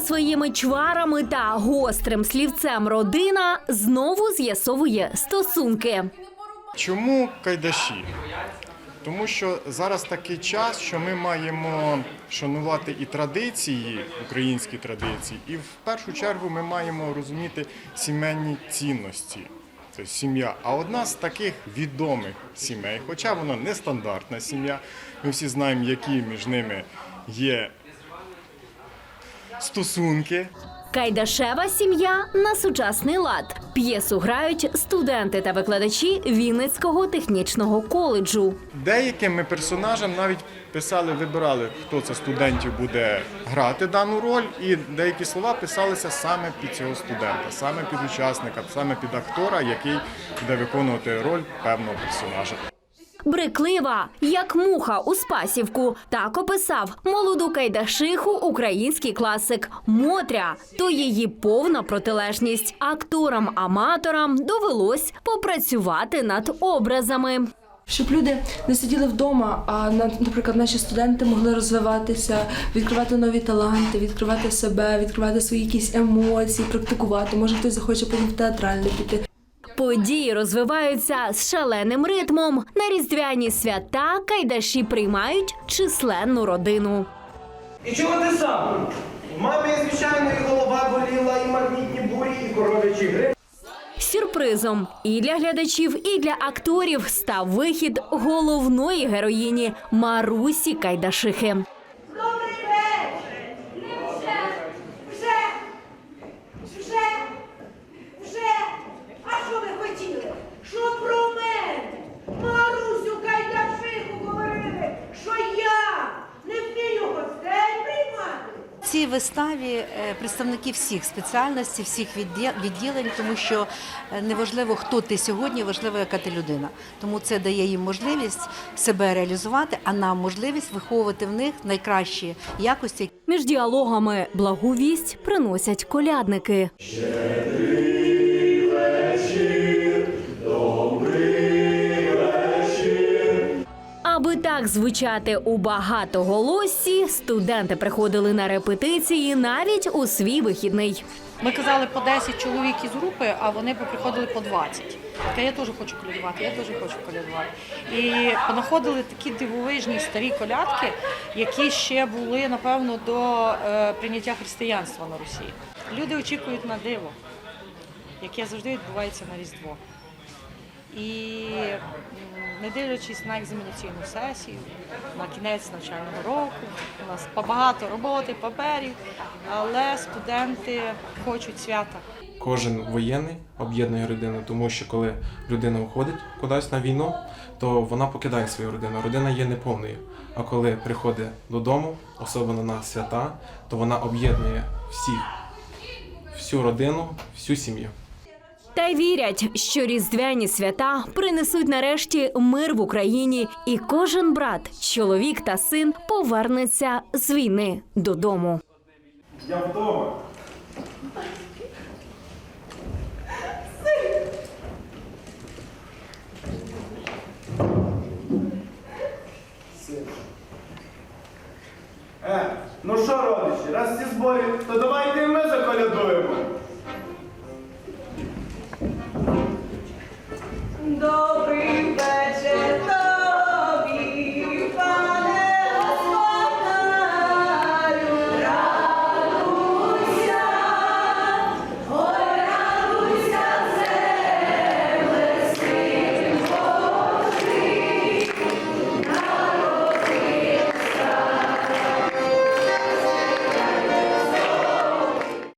своїми чварами та гострим слівцем родина знову з'ясовує стосунки. Чому кайдаші? Тому що зараз такий час, що ми маємо шанувати і традиції, українські традиції, і в першу чергу ми маємо розуміти сімейні цінності. Це сім'я. А одна з таких відомих сімей, хоча вона не стандартна сім'я, ми всі знаємо, які між ними є стосунки. Кайдашева сім'я на сучасний лад. П'єсу грають студенти та викладачі Вінницького технічного коледжу. Деяким ми персонажам навіть писали, вибирали, хто це студентів буде грати дану роль, і деякі слова писалися саме під цього студента, саме під учасника, саме під актора, який буде виконувати роль певного персонажа. Бриклива, як муха у спасівку, так описав молоду кайдашиху український класик Мотря. То її повна протилежність. Акторам-аматорам довелось попрацювати над образами. Щоб люди не сиділи вдома, а на- наприклад, наші студенти могли розвиватися, відкривати нові таланти, відкривати себе, відкривати свої якісь емоції, практикувати. Може, хтось захоче потім в театральне піти. Події розвиваються з шаленим ритмом. На різдвяні свята кайдаші приймають численну родину. І чого ти сам? У мами, звичайно, і голова боліла, і магнітні бурі, і коров'ячі грип. Сюрпризом і для глядачів, і для акторів став вихід головної героїні Марусі Кайдашихи. Цій виставі е, представники всіх спеціальностей, всіх відділень, тому що е, неважливо, хто ти сьогодні, важливо, яка ти людина. Тому це дає їм можливість себе реалізувати, а нам можливість виховувати в них найкращі якості, Між діалогами благу вість приносять колядники. Аби звучати у багатоголоссі, студенти приходили на репетиції навіть у свій вихідний. Ми казали по 10 чоловік із групи, а вони приходили по 20. Така я теж хочу колядувати, я теж хочу колядувати. І понаходили такі дивовижні старі колядки, які ще були, напевно, до е, прийняття християнства на Росії. Люди очікують на диво, яке завжди відбувається на Різдво. І не дивлячись на екзаменаційну сесію, на кінець навчального року, у нас багато роботи, паперів, але студенти хочуть свята. Кожен воєнний об'єднує родину, тому що коли людина уходить кудись на війну, то вона покидає свою родину. Родина є неповною. А коли приходить додому, особливо на свята, то вона об'єднує всіх, всю родину, всю сім'ю. Та вірять, що різдвяні свята принесуть нарешті мир в Україні, і кожен брат, чоловік та син повернеться з війни додому. Я вдома. Е, ну що, родичі, раз ці зборі, то давайте і ми заколядуємо.